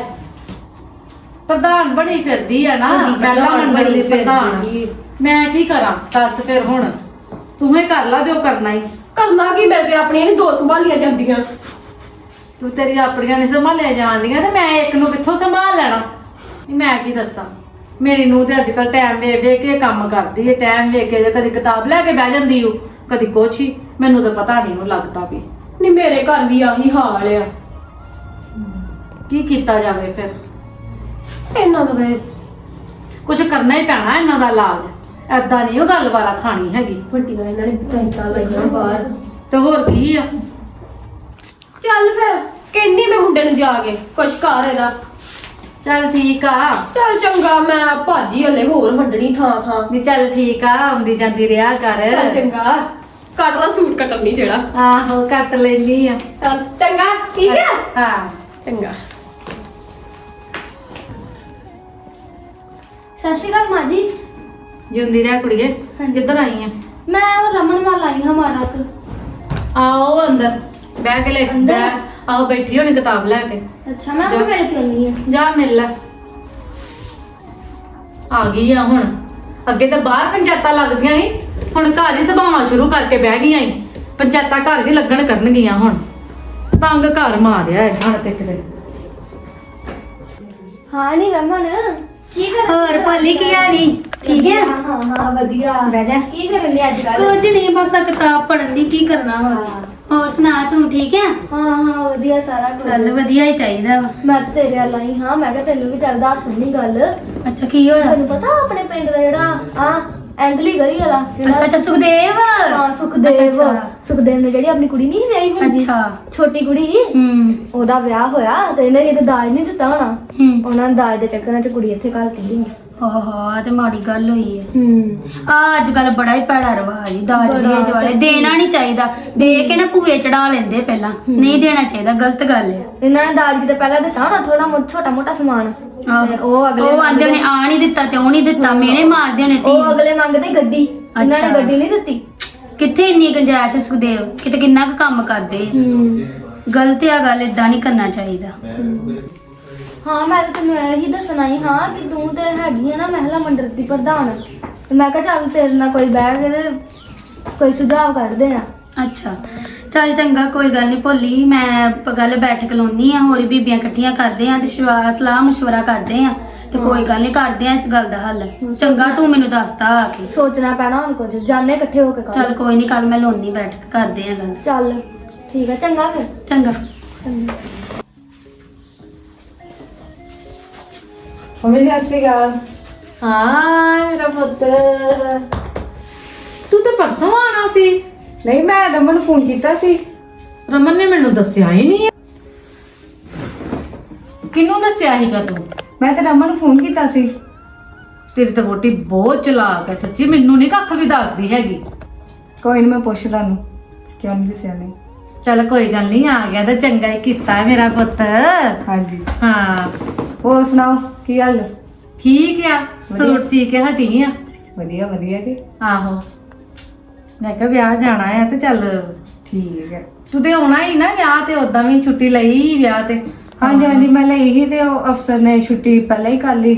Speaker 1: ਪ੍ਰਧਾਨ ਬਣੀ ਫਿਰਦੀ ਆ ਨਾ ਪਹਿਲਾਂ
Speaker 3: ਪ੍ਰਧਾਨ ਬਣੀ ਫਿਰਦੀ।
Speaker 1: ਪ੍ਰਧਾਨ। ਮੈਂ ਕੀ ਕਰਾਂ? ਦੱਸ ਫਿਰ ਹੁਣ। ਤੂੰ ਹੀ ਕਰ ਲਾ ਜੋ ਕਰਨਾ ਹੀ
Speaker 3: ਕਰਨਾ ਕੀ? ਮੇਰੇ ਤੇ ਆਪਣੀਆਂ ਨੇ ਦੋ ਸੰਭਾਲੀਆਂ ਜਾਂਦੀਆਂ।
Speaker 1: ਤੂੰ ਤੇਰੀ ਆਪਣੀਆਂ ਨਹੀਂ ਸੰਭਾਲਿਆ ਜਾਣਦੀਆਂ ਤੇ ਮੈਂ ਇੱਕ ਨੂੰ ਕਿੱਥੋਂ ਸੰਭਾਲ ਲੈਣਾ? ਨਹੀਂ ਮੈਂ ਕੀ ਦੱਸਾਂ? ਮੇਰੀ ਨੂੰ ਤੇ ਅੱਜ ਕੱਲ ਟਾਈਮ ਵੇਖ ਵੇਖ ਕੇ ਕੰਮ ਕਰਦੀ ਏ ਟਾਈਮ ਵੇਖ ਕੇ ਕਦੀ ਕਿਤਾਬ ਲੈ ਕੇ ਬਹਿ ਜਾਂਦੀ ਓ ਕਦੀ ਕੁਛ ਹੀ ਮੈਨੂੰ ਤਾਂ ਪਤਾ ਨਹੀਂ ਉਹ ਲੱਗਦਾ ਵੀ।
Speaker 3: ਨਹੀਂ ਮੇਰੇ ਘਰ ਵੀ ਆਹੀ ਹਾਲ ਆ।
Speaker 1: ਕੀ ਕੀਤਾ ਜਾਵੇ ਫਿਰ?
Speaker 3: ਇਹਨਾਂ ਦਾ ਤੇ
Speaker 1: ਕੁਝ ਕਰਨਾ ਹੀ ਪੈਣਾ ਇਹਨਾਂ ਦਾ ਇਲਾਜ। ਐਦਾਂ ਨਹੀਂ ਉਹ ਗੱਲ ਵਾਰਾ ਖਾਣੀ ਹੈਗੀ।
Speaker 3: ਵੱਡੀਆਂ ਇਹਨਾਂ ਨੇ ਪੰਚਾਇਤਾਂ ਲਾਈਆਂ ਬਾਹਰ।
Speaker 1: ਤੇ ਹੋਰ ਕੀ ਆ?
Speaker 3: ਚੱਲ ਫਿਰ ਕਹਿੰਦੀ ਮੈਂ ਮੁੰਡੇ ਨੂੰ ਜਾ ਕੇ ਕੁਛ ਕਰ ਇਹਦਾ।
Speaker 1: ਚੱਲ ਠੀਕ ਆ।
Speaker 3: ਚੱਲ ਚੰਗਾ ਮੈਂ ਭਾਜੀ ਹਲੇ ਹੋਰ ਵੱਢਣੀ ਥਾਂ ਥਾਂ।
Speaker 1: ਨਹੀਂ ਚੱਲ ਠੀਕ ਆ ਆਉਂਦੀ ਜਾਂਦੀ ਰਿਹਾ ਕਰ।
Speaker 3: ਚੱਲ ਚੰਗਾ ਕੱਟ ਲਾ ਸੂਟ ਕੱਟਣ ਨਹੀਂ ਜਿਹੜਾ।
Speaker 1: ਆਹੋ ਕੱਟ ਲੈਂਦੀ ਆ।
Speaker 3: ਚੱਲ ਚੰਗਾ ਠੀਕ ਹੈ
Speaker 1: ਹਾਂ।
Speaker 3: ਚੰਗਾ।
Speaker 2: ਸਤਿ ਸ਼੍ਰੀ ਅਕਾਲ ਮਾਂ ਜੀ।
Speaker 1: ਜਿਉਂਦੀ ਰਹਿ ਕੁੜੀਏ ਕਿੱਧਰ ਆਈ ਆ?
Speaker 2: ਮੈਂ ਉਹ ਰਮਨ ਵੱਲ ਆਈ ਹਾਂ ਮਾੜਾ ਕੁ।
Speaker 1: ਆਓ ਅੰਦਰ ਬਹਿ ਕੇ ਲੈ
Speaker 2: ਅੰਦਰ?
Speaker 1: ਬਹਿ। ਆਓ ਬੈਠੀ ਹੋਣੀ ਕਿਤਾਬ ਲੈ ਕੇ।
Speaker 2: ਅੱਛਾ ਮੈਂ। ਉਹਨੂੰ ਮਿਲ ਕੇ ਆਉਣੀ ਆ
Speaker 1: ਜਾ ਮਿਲ ਲੈ। ਆ ਗਈ ਆ ਹੁਣ। ਅੱਗੇ ਤਾਂ ਬਾਹਰ ਪੰਚਾਇਤਾਂ ਲੱਗਦੀਆਂ ਸੀ। ਹੁਣ ਘਰ ਹੀ ਸਭਾਵਾਂ ਸ਼ੁਰੂ ਕਰਕੇ ਬਹਿ ਗਈਆਂ ਸੀ। ਪੰਚਾਇਤਾਂ ਘਰ ਹੀ ਲੱਗਣ ਕਰਨਗੀਆਂ ਹੁਣ। ਤੰਗ ਘਰ ਮਾਰਿਆ ਹੈ ਹਣ ਤੇ ਕਿਤੇ।
Speaker 2: ਹਾਂ ਨਹੀਂ ਰਮਨ ਕੀ ਕਰ ਹੋਰ ਭੋਲੀ ਕੀ ਹਾਲੀ ਠੀਕ ਹੈ?
Speaker 3: ਹਾਂ ਹਾਂ ਵਧੀਆ।
Speaker 2: ਬਹਿ ਜਾ।
Speaker 3: ਕੀ ਕਰਨ ਦੀ ਅੱਜ ਕੱਲ
Speaker 2: ਕੁਝ ਨਹੀਂ ਬਸ ਆਹ ਕਿਤਾਬ ਪੜ੍ਹਨ ਦੀ ਕੀ ਕਰਨਾ ਹੋਰ ਹੋਰ ਸੁਣਾ ਤੂੰ ਠੀਕ ਹੈ?
Speaker 3: ਹਾਂ ਹਾਂ ਵਧੀਆ ਸਾਰਾ
Speaker 2: ਚੱਲ ਵਧੀਆ ਹੀ ਚਾਹੀਦਾ ਵਾ।
Speaker 3: ਮੈਂ ਤਾਂ ਤੇਰੇ ਵੱਲ ਆਈ ਹਾਂ ਮੈਂ ਕਿਹਾ ਤੈਨੂੰ ਵੀ ਚੱਲ ਦੱਸ ਸੁਣੀ ਗੱਲ।
Speaker 2: ਅੱਛਾ ਕੀ ਹੋਇਆ?
Speaker 3: ਤੈਨੂੰ ਪਤਾ ਆਪਣੇ ਪਿੰਡ ਦਾ ਜਿਹੜਾ ਆ ਐਂਡਲੀ ਗਲੀ ਵਾਲਾ?
Speaker 2: ਅੱਛਾ ਅੱਛਾ ਸੁਖਦੇਵ?
Speaker 3: ਹਾਂ ਸੁਖਦੇਵ।
Speaker 2: ਅੱਛਾ, ਅੱਛਾ।
Speaker 3: ਸੁਖਦੇਵ ਨੇ ਜਿਹੜੀ ਆਪਣੀ ਕੁੜੀ ਨਹੀਂ ਵਿਆਹੀ ਹੁੰਦੀ
Speaker 2: ਅੱਛਾ।
Speaker 3: ਛੋਟੀ ਕੁੜੀ
Speaker 2: ਹੂੰ।
Speaker 3: ਉਹਦਾ ਵਿਆਹ ਹੋਇਆ ਤੇ ਇਹਨੇ ਕਿਤੇ ਦਾਜ ਨਹੀਂ ਦਿੱਤਾ ਹੋਣਾ।
Speaker 2: ਹੂੰ।
Speaker 3: ਉਹਨਾਂ ਨੇ ਦਾਜ ਦੇ ਚੱਕਰਾਂ 'ਚ ਕੁੜੀ ਇੱਥੇ ਘਲਤੀ ਸੀ
Speaker 2: ਓਹੋ ਆ ਤੇ ਮਾੜੀ ਗੱਲ ਹੋਈ ਹੈ
Speaker 3: ਹੂੰ।
Speaker 2: ਆ ਅੱਜ ਕੱਲ ਬੜਾ ਹੀ ਭੈੜਾ ਰਿਵਾਜ ਈ ਦਾਜ
Speaker 3: ਬੜਾ
Speaker 2: ਦੇ ਜਵਾਲੇ
Speaker 3: ਸੱਚੀ।
Speaker 2: ਦੇਣਾ ਨਹੀਂ ਚਾਹੀਦਾ। ਦੇ ਕੇ ਨਾ ਭੂਏ ਚੜਾ ਲੈਂਦੇ ਪਹਿਲਾਂ। ਨਹੀਂ ਦੇਣਾ ਚਾਹੀਦਾ ਗਲਤ ਗੱਲ ਹੈ
Speaker 3: ਇਹਨਾਂ ਨੇ ਦਾਜ ਕਿਤੇ ਪਹਿਲਾਂ ਦਿੱਤਾ ਹੋਣਾ ਥੋੜਾ ਛੋਟਾ ਮੋਟਾ ਸਮਾਨ। ਤੇ
Speaker 2: ਆਹੋ।
Speaker 3: ਉਹ ਅਗਲੇ
Speaker 2: ਉਹ ਆਂਦੇ ਨੇ।
Speaker 3: ਮੰਗਦੇ-
Speaker 2: ਆ ਨਹੀਂ ਦਿੱਤਾ ਤੇ ਉਹ ਨਹੀਂ ਦਿੱਤਾ
Speaker 3: ਹਾਂ।
Speaker 2: ਮੇਨੇ ਮਾਰਦੇ ਨੇ
Speaker 3: ਉਹ ਅਗਲੇ ਮੰਗਦੇ ਗੱਡੀ। ਇਹਨਾਂ ਨੇ
Speaker 2: ਅੱਛਾ।
Speaker 3: ਗੱਡੀ ਨਹੀਂ ਦਿੱਤੀ।
Speaker 2: ਕਿੱਥੇ ਇੰਨੀ ਗੁੰਜਾਇਸ਼ ਹੈ ਸੁਖਦੇਵ? ਕਿਤੇ ਕਿੰਨਾ ਕੁ ਕੰਮ ਕਰਦੇ
Speaker 3: ਹੂੰ।
Speaker 2: ਗਲਤ ਆ ਗੱਲ ਇਦਾਂ ਨਹੀਂ ਕਰਨਾ ਚਾਹੀਦਾ।
Speaker 3: ਹਾਂ ਮੈਂ ਤਾਂ ਤੈਨੂੰ ਇਹੀ ਦੱਸਣਾ ਹੀ ਹਾਂ ਕਿ ਤੂੰ ਤੇ ਹੈਗੀ ਆ ਨਾ ਮਹਿਲਾ ਮੰਡਲ ਦੀ ਪ੍ਰਧਾਨ। ਤੇ ਮੈਂ ਕਿਹਾ ਚੱਲ ਤੇਰੇ ਨਾਲ ਕੋਈ ਬਹਿ ਕੇ ਤੇ ਕੋਈ ਸੁਝਾਅ ਕੱਢਦੇ ਆ
Speaker 2: ਅੱਛਾ। ਚੱਲ ਚੰਗਾ ਕੋਈ ਗੱਲ ਨਹੀਂ ਭੋਲੀ ਮੈਂ ਪ- ਗੱਲ ਬੈਠਕ ਲਾਉਣੀ ਆ ਹੋਰ ਬੀਬੀਆਂ ਇਕੱਠੀਆਂ ਕਰਦੇ ਆ ਤੇ ਸ਼ਵਾ- ਸਲਾਹ ਮਸ਼ਵਰਾ ਕਰਦੇ ਆ। ਤੇ
Speaker 3: ਹਾਂ।
Speaker 2: ਕੋਈ ਗੱਲ ਨਹੀਂ ਕਰਦੇ ਆ ਇਸ ਗੱਲ ਦਾ ਹੱਲ। ਚੰਗਾ ਤੂੰ ਮੈਨੂੰ ਦੱਸਦਾ ਆ ਕੇ।
Speaker 3: ਸੋਚਣਾ ਪੈਣਾ ਹੁਣ ਕੁਝ ਜਾਣੇ ਇਕੱਠੇ ਹੋ ਕੇ ਕਰ
Speaker 2: ਚੱਲ ਕੋਈ ਨਹੀਂ ਕੱਲ ਮੈਂ ਲਾਉਣੀ ਬੈਠਕ ਕਰਦੇ ਆ ਗੱਲ।
Speaker 3: ਚੱਲ ਠੀਕ ਆ ਚੰਗਾ ਫਿਰ।
Speaker 2: ਚੰਗਾ।
Speaker 3: ਚੰਗਾ।
Speaker 4: ਮੰਮੀ ਸਤਿ ਸ਼੍ਰੀ ਅਕਾਲ।
Speaker 1: ਹਾਂ ਮੇਰਾ ਪੁੱਤ ਤੂੰ ਤੇ ਪਰਸੋਂ ਆਣਾ ਸੀ।
Speaker 4: ਨਹੀਂ ਮੈਂ ਰਮਨ ਨੂੰ ਫੋਨ ਕੀਤਾ ਸੀ।
Speaker 1: ਰਮਨ ਨੇ ਮੈਨੂੰ ਦੱਸਿਆ ਹੀ ਨਹੀਂ ਕਿਹਨੂੰ ਦੱਸਿਆ ਸੀਗਾ ਤੂੰ?
Speaker 4: ਮੈਂ ਤੇ ਰਮਨ ਨੂੰ ਫੋਨ ਕੀਤਾ ਸੀ।
Speaker 1: ਤੇਰੀ ਤਾਂ ਵੋਟੀ ਬਹੁਤ ਚਲਾਕ ਹੈ ਸੱਚੀ ਮੈਨੂੰ ਨਹੀਂ ਕੱਖ ਵੀ ਦੱਸਦੀ ਹੈਗੀ।
Speaker 4: ਕੋਈ ਨੀ ਮੈਂ ਪੁੱਛ ਤੁਹਾਨੂੰ ਕਿਉਂ ਨਹੀਂ ਦੱਸਿਆ ਨਹੀਂ
Speaker 1: ਚੱਲ ਕੋਈ ਗੱਲ ਨਹੀਂ ਆ ਗਿਆ ਤਾਂ ਚੰਗਾ ਹੀ ਕੀਤਾ ਹੈ ਮੇਰਾ ਪੁੱਤ।
Speaker 4: ਹਾਂਜੀ।
Speaker 1: ਹਾਂ।
Speaker 4: ਹੋਰ ਸੁਣਾਓ? ਕੀ ਹਾਲ
Speaker 1: ਠੀਕ ਆ? ਸੂਟ ਸੀ ਕੇ ਹਟੀ ਆ?
Speaker 4: ਵਧੀਆ ਵਧੀਆ ਕਿ
Speaker 1: ਆਹੋ। ਮੈਂ ਕਿਹਾ ਵਿਆਹ ਜਾਣਾ ਆ ਤੇ ਚੱਲ।
Speaker 4: ਠੀਕ ਹੈ
Speaker 1: ਤੂੰ ਤੇ ਆਉਣਾ ਹੀ ਨਾ ਵਿਆਹ ਤੇ ਉਦਾਂ ਵੀ ਛੁੱਟੀ ਲਈ ਵਿਆਹ ਤੇ।
Speaker 4: ਹਾਂਜੀ ਹਾਂਜੀ ਮੈਂ ਲਈ ਸੀ ਤੇ ਉਹ ਅਫਸਰ ਨੇ ਛੁੱਟੀ ਪਹਿਲਾਂ ਹੀ ਕਰ ਲਈ।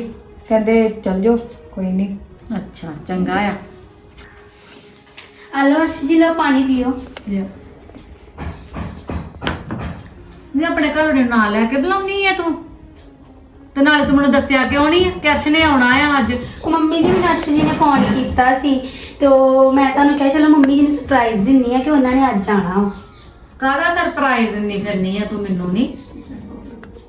Speaker 4: ਕਹਿੰਦੇ ਚੱਲ ਜਾਓ ਕੋਈ ਨਹੀਂ
Speaker 1: ਅੱਛਾ ਚੰਗਾ ਆ।
Speaker 2: ਅਰਸ਼ ਜੀ ਲਓ ਪਾਣੀ ਪੀਓ।
Speaker 1: ਜੀ। ਆਪਣੇ ਘਰ ਦੇ ਨਾਂ ਲੈ ਕੇ ਬੁਲਾਉਣੀ ਆ ਤੂੰ? ਤੇ ਨਾਲੇ ਤੂੰ ਮੈਨੂੰ ਦੱਸਿਆ ਕਿਉਂ ਨਹੀਂ? ਕਿ ਅਰਸ਼ ਨੇ ਆਉਣਾ ਆ ਅੱਜ।
Speaker 2: ਉਹ ਮੰਮੀ ਜੀ ਮੈਨੂੰ ਅਰਸ਼ ਜੀ ਨੇ ਫੋਨ ਕੀਤਾ ਸੀ ਤੇ ਉਹ ਮੈਂ ਤੁਹਾਨੂੰ ਕਿਹਾ ਚਲੋ ਮੰਮੀ ਜੀ ਨੂੰ ਸਰਪ੍ਰਾਈਜ਼ ਦਿੰਨੀ ਆ ਕਿ ਉਹਨਾਂ ਨੇ ਅੱਜ ਆਣਾ ਵਾ।
Speaker 1: ਕਾਹਦਾ ਸਰਪ੍ਰਾਈਜ਼ ਦਿੰਨੀ ਫਿਰਨੀ ਆ ਤੂੰ ਮੈਨੂੰ ਨਹੀਂ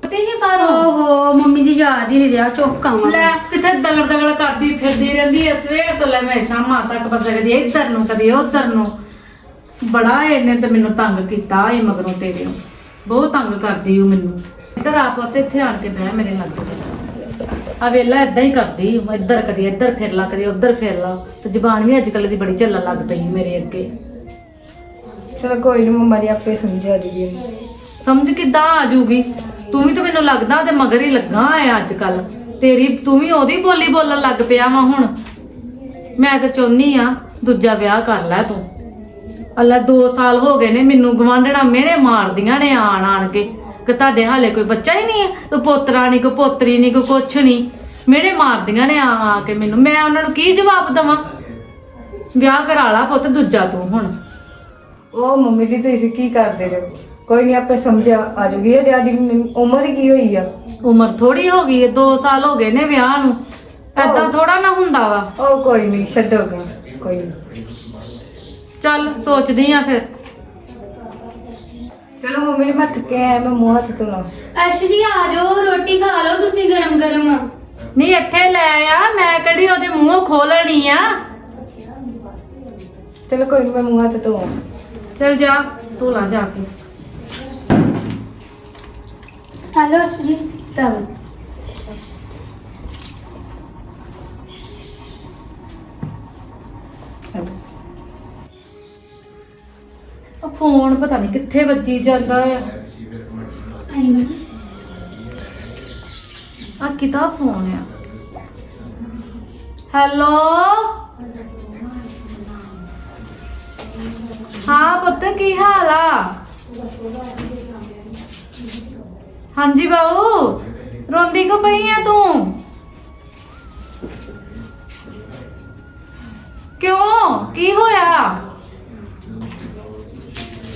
Speaker 1: ਤੇ ਹੀ ਬਾਹਰੋਂ।
Speaker 2: ਓਹੋ ਮੰਮੀ ਜੀ ਯਾਦ ਹੀ ਨਹੀਂ ਰਿਹਾ ਚੁੱਪ
Speaker 1: ਲੈ ਕਿੱਥੇ ਦਗੜ ਦਗੜ ਕਰਦੀ ਫਿਰਦੀ ਰਹਿੰਦੀ ਐ ਸਵੇਰ ਤੋਂ ਲੈ ਮੈਂ ਸ਼ਾਮਾਂ ਤੱਕ ਬਸ ਕਦੀ ਇੱਧਰ ਨੂੰ ਕਦੀ ਉੱਧਰ ਨੂੰ। ਬੜਾ ਇਹਨੇ ਤੇ ਮੈਨੂੰ ਤੰਗ ਕੀਤਾ ਇਹ ਮਗਰੋਂ ਤੇਰੇ ਬਹੁਤ ਤੰਗ ਕਰਦੀ ਉਹ ਮੈਨੂੰ। ਇੱਧਰ ਆ ਪੁੱਤ ਇੱਥੇ ਆਣ ਕੇ ਬਹਿ ਮੇਰੇ ਲਾਗੇ। ਆ ਵੇਲਾ ਇਦਾਂ ਹੀ ਕਰਦੀ ਉਹ ਇੱਧਰ ਕਦੀ ਇੱਧਰ ਫਿਰ ਲਾ ਕਦੀ ਉੱਧਰ ਫਿਰ ਲਾ। ਤੇ ਜ਼ਬਾਨ ਵੀ ਅੱਜ ਕੱਲ੍ਹ ਦੀ ਬੜੀ ਝੱਲਣ ਲੱਗ ਪਈ ਮੇਰੇ ਅੱਗੇ।
Speaker 4: ਚਲੋ ਕੋਈ ਨਹੀਂ ਮੰਮਾ ਦੀ ਆਪੇ ਸਮਝਾ ਦੂਗੀ ਇਹਨੂੰ
Speaker 1: ਸਮਝ ਕਿੱਦਾਂ ਆ ਜੂਗੀ? ਤੂੰ ਵੀ ਤਾਂ ਮੈਨੂੰ ਲੱਗਦਾ ਤੇ ਮਗਰ ਹੀ ਲੱਗਾ ਹੈ ਅੱਜ ਕੱਲ ਤੇਰੀ ਤੂੰ ਵੀ ਉਹਦੀ ਬੋਲੀ ਬੋਲਣ ਲੱਗ ਪਿਆ ਵਾ ਹੁਣ। ਮੈਂ ਤਾਂ ਚਾਹੁੰਨੀ ਆ ਦੂਜਾ ਵਿਆਹ ਕਰ ਲੈ ਤੂੰ। ਅੱਲਾ 2 ਸਾਲ ਹੋ ਗਏ ਨੇ ਮੈਨੂੰ ਗਵਾਂਢਣਾ ਮਿਹਣੇ ਮਾਰਦੀਆਂ ਨੇ ਆਣ ਆਣ ਕੇ। ਕਿ ਤੁਹਾਡੇ ਹਾਲੇ ਕੋਈ ਬੱਚਾ ਹੀ ਨਹੀਂ ਹੈ? ਕੋਈ ਪੋਤਰਾ ਨਹੀਂ ਕੋਈ ਪੋਤਰੀ ਨਹੀਂ ਕੋਈ ਕੁਛ ਨਹੀਂ ਮਿਹਣੇ ਮਾਰਦੀਆਂ ਨੇ ਆ ਆ ਕੇ ਮੈਨੂੰ। ਮੈਂ ਉਹਨਾਂ ਨੂੰ ਕੀ ਜਵਾਬ ਦਵਾਂ? ਵਿਆਹ ਕਰਾ ਲਾ ਪੁੱਤ ਦੂਜਾ ਤੂੰ ਹੁਣ।
Speaker 4: ਉਹ ਮੰਮੀ ਜੀ ਤੁਸੀਂ ਕੀ ਕਰਦੇ ਜੋ? ਕੋਈ ਨਹੀਂ ਆਪੇ ਸਮਝਾ ਆ ਜੂਗੀ। ਇਹ ਜਿਆਦੀ ਉਮਰ ਕੀ ਹੋਈ ਆ?
Speaker 1: ਉਮਰ ਥੋੜੀ ਹੋ ਗਈ ਹੈ 2 ਸਾਲ ਹੋ ਗਏ ਨੇ ਵਿਆਹ ਨੂੰ। ਐਦਾਂ ਥੋੜਾ ਨਾ ਹੁੰਦਾ ਵਾ।
Speaker 4: ਉਹ ਕੋਈ ਨਹੀਂ ਛੱਡੋਗਾ ਕੋਈ ਨਹੀਂ
Speaker 1: ਚੱਲ ਸੋਚਦੀ ਆ ਫਿਰ।
Speaker 4: ਚਲੋ ਮੰਮੀ ਮੈਂ ਥੱਕਿਆ ਆ ਮੈਂ ਮੂੰਹ ਹੱਥ ਧੋਣਾ।
Speaker 2: ਅਰਸ਼ ਜੀ ਆ ਜਾਓ ਰੋਟੀ ਖਾ ਲਓ ਤੁਸੀਂ ਗਰਮ ਗਰਮ।
Speaker 1: ਨਹੀਂ ਇੱਥੇ ਲੈ ਆ ਮੈਂ ਕਿਹੜੀ ਉਹਦੇ ਮੂੰਹੋਂ ਖੋਲਣੀ ਆ?
Speaker 4: ਚਲੋ ਕੋਈ ਨਹੀਂ ਮੈਂ ਮੂੰਹ ਹੱਥ ਧੋਵਾਂ।
Speaker 1: ਚੱਲ ਜਾ ਤੂੰ ਲਾ ਜਾ ਕੇ।
Speaker 2: ਆਲੋ ਅਰਸ਼ ਜੀ ਤਵ
Speaker 1: ਉਹ ਫੋਨ ਪਤਾ ਨਹੀਂ ਕਿੱਥੇ ਵੱਜੀ ਜਾਂਦਾ ਆ। ਆ ਕਿਦਾ ਫੋਨ ਆ? ਹੈਲੋ? ਹਾਂ ਪੁੱਤ, ਕੀ ਹਾਲ ਆ? ਹਾਂਜੀ ਬਾਊ, ਰੋਂਦੀ ਕੋ ਪਈ ਆ ਤੂੰ? ਕਿਉਂ? ਕੀ ਹੋਇਆ?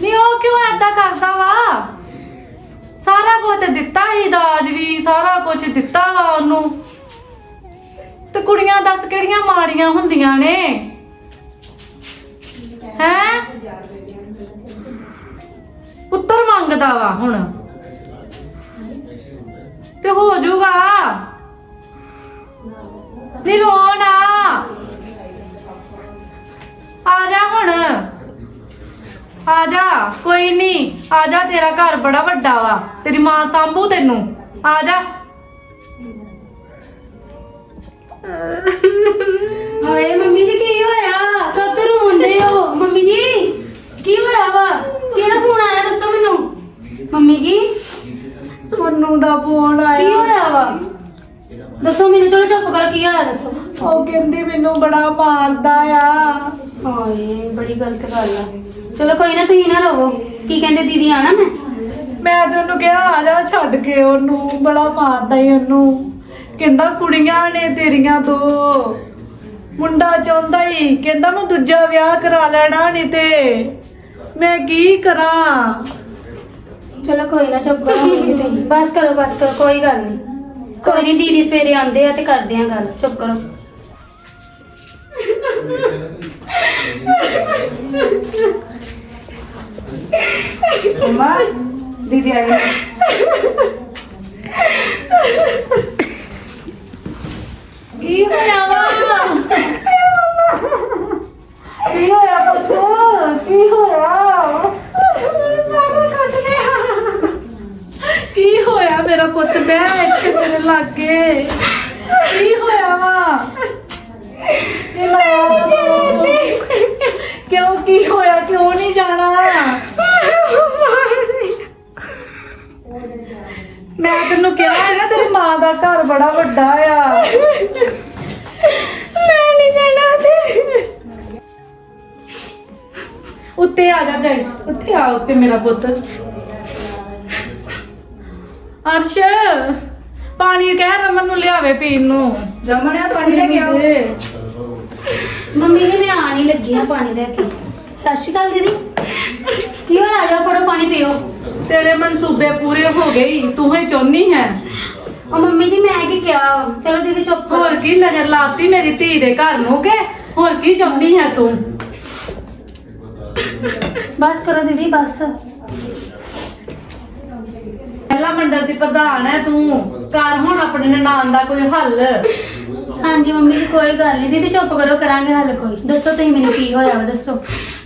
Speaker 1: ਨਹੀਂ ਉਹ ਕਿਉਂ ਐਦਾਂ ਕਰਦਾ ਵਾ? ਸਾਰਾ ਕੁਝ ਦਿੱਤਾ ਹੀ ਦਾਜ ਵੀ, ਸਾਰਾ ਕੁਝ ਦਿੱਤਾ ਵਾ ਉਹਨੂੰ। ਤੇ ਕੁੜੀਆਂ ਦੱਸ ਕਿਹੜੀਆਂ ਮਾੜੀਆਂ ਹੁੰਦੀਆਂ ਨੇ? ਹੈ? ਪੁੱਤਰ ਮੰਗਦਾ ਵਾ ਹੁਣ। ਤੇ ਹੋ ਜਾਊਗਾ। ਨਹੀਂ ਰੋਣਾ ਆ ਜਾ ਹੁਣ। ਆ ਜਾ ਕੋਈ ਨਹੀਂ ਆ ਜਾ ਤੇਰਾ ਘਰ ਬੜਾ ਵੱਡਾ ਵਾ। ਤੇਰੀ ਮਾਂ ਸੰਭੂ ਤੈਨੂੰ। ਆ ਜਾ।
Speaker 2: ਹਾਏ ਮੰਮੀ ਜੀ ਕੀ ਹੋਇਆ? ਕਦ ਰੋਂਦੇ ਹੋ। ਮੰਮੀ ਜੀ ਕੀ ਹੋਇਆ ਵਾ? ਕਿਹੜਾ ਫੋਨ ਆਇਆ ਦੱਸੋ ਮੈਨੂੰ? ਮੰਮੀ ਜੀ
Speaker 1: ਸੋਨੂ ਦਾ ਫੋਨ
Speaker 2: ਕੀ ਹੋਇਆ ਵਾ? ਦੱਸੋ ਮੈਨੂੰ ਚਲੋ ਚੁੱਪ ਕਰ ਕੀ ਹੋਇਆ ਦੱਸੋ?
Speaker 1: ਉਹ ਕਹਿੰਦੀ ਮੈਨੂੰ ਬੜਾ ਮਾਰਦਾ ਆ।
Speaker 2: ਹਾਏ ਬੜੀ ਗਲਤ ਗੱਲ ਆ। ਚਲੋ ਕੋਈ ਨਾ ਤੁਸੀਂ ਨਾ ਰੋਵੋ। ਕੀ ਕਹਿੰਦੇ ਦੀਦੀ ਆਣਾ ਮੈਂ?
Speaker 1: ਮੈਂ ਤੇ ਉਹਨੂੰ ਕਿਹਾ ਆ ਜਾ ਛੱਡ ਕੇ ਉਹਨੂੰ। ਬੜਾ ਮਾਰਦਾ ਈ ਉਹਨੂੰ। ਕਹਿੰਦਾ ਕੁੜੀਆਂ ਨੇ ਤੇਰੀਆਂ ਦੋ। ਮੁੰਡਾ ਚਾਹੁੰਦਾ ਹੀ ਕਹਿੰਦਾ ਮੈਂ ਦੂਜਾ ਵਿਆਹ ਕਰਾ ਲੈਣਾ ਨਹੀਂ ਤੇ। ਮੈਂ ਕੀ ਕਰਾਂ?
Speaker 2: ਚਲੋ ਕੋਈ ਨਾ ਚੁੱਪ ਕਰੋ ਮੰਮੀ ਤੁਸੀਂ। ਬਸ ਕਰੋ ਬਸ ਕਰੋ ਕੋਈ ਗੱਲ ਨਹੀਂ ਕੋਈ ਨਹੀਂ ਦੀਦੀ ਸਵੇਰੇ ਆਉਂਦੇ ਆ ਤੇ ਕਰਦੇ ਆ ਗੱਲ। ਚੁੱਪ ਕਰੋ।
Speaker 4: ਮੰਮਾ ਦੀਦੀ ਆ ਗਈ
Speaker 1: ਕੀ ਹੋਇਆ ਵਾ ਕੀ ਹੋਇਆ ਪੁੱਤ ਕੀ ਹੋਇਆ ਕੀ ਹੋਇਆ ਮੇਰਾ ਪੁੱਤ ਬਹਿ ਇੱਥੇ ਮੇਰੇ ਲਾਗੇ ਕੀ ਹੋਇਆ ਵਾ ਕੀ ਹੋਇਆ ਕਿਉਂ ਕੀ ਹੋਇਆ? ਕਿਉਂ ਨਹੀਂ ਜਾਣਾ? ਮੈਂ ਤੈਨੂੰ ਕਿਹਾ ਹੈ ਨਾ ਤੇਰੀ ਮਾਂ ਦਾ ਘਰ ਬੜਾ ਵੱਡਾ ਆ।
Speaker 2: ਮੈਂ ਨਹੀਂ ਜਾਣਾ ਉੱਥੇ
Speaker 1: ਉੱਤੇ ਆ ਜਾ ਜਾਈ ਉੱਤੇ ਆ ਉੱਤੇ ਮੇਰਾ ਪੁੱਤ। ਅਰਸ਼ ਪਾਣੀ ਕਹਿ ਰਮਨ ਨੂੰ ਲਿਆਵੇ ਪੀਣ ਨੂੰ।
Speaker 4: ਰਮਣਿਆ ਪਾਣੀ ਲੈ ਕੇ ਆਓ।
Speaker 2: ਮੰਮੀ ਨੇ ਮੈਂ ਆਣ ਹੀ ਲੱਗੀ ਆ ਪਾਣੀ ਲੈ ਕੇ। ਸਤਿ ਸ਼੍ਰੀ ਅਕਾਲ ਦੀਦੀ। ਕੀ ਹੋਇਆ? ਆ ਜਾ ਫੜੋ ਪਾਣੀ ਪੀਓ।
Speaker 1: ਤੇਰੇ ਮਨਸੂਬੇ ਪੂਰੇ ਹੋ ਗਏ ਈ, ਤੂੰ ਹੀ ਚਾਹੁੰਨੀ ਹੈ।
Speaker 2: ਉਹ ਮੰਮੀ ਜੀ ਮੈਂ ਕੀ ਕਿਹਾ? ਚਲੋ ਦੀਦੀ ਚੁੱਪ ਕਰੋ।
Speaker 1: ਹੋਰ ਕੀ ਨਜ਼ਰ ਲਾਤੀ ਮੇਰੀ ਧੀ ਦੇ ਘਰ ਨੂੰ ਕੇ ਹੋਰ ਕੀ ਚਾਹੁੰਦੀ ਹੈ ਤੂੰ?
Speaker 2: ਬਸ ਕਰੋ ਦੀਦੀ ਬਸ।
Speaker 1: ਪਹਿਲਾ ਮੰਡਲ ਦੀ ਪ੍ਰਧਾਨ ਹੈ ਤੂੰ। ਕਰ ਹੁਣ ਆਪਣੇ ਨਨਾਣ ਦਾ ਕੋਈ ਹੱਲ।
Speaker 2: ਹਾਂਜੀ ਮੰਮੀ ਜੀ ਕੋਈ ਗੱਲ ਨਹੀਂ। ਦੀਦੀ ਚੁੱਪ ਕਰੋ ਕਰਾਂਗੇ ਹੱਲ ਕੋਈ। ਦੱਸੋ ਤੁਸੀਂ ਮੈਨੂੰ ਕੀ ਹੋਇਆ ਵਾ ਦੱਸੋ।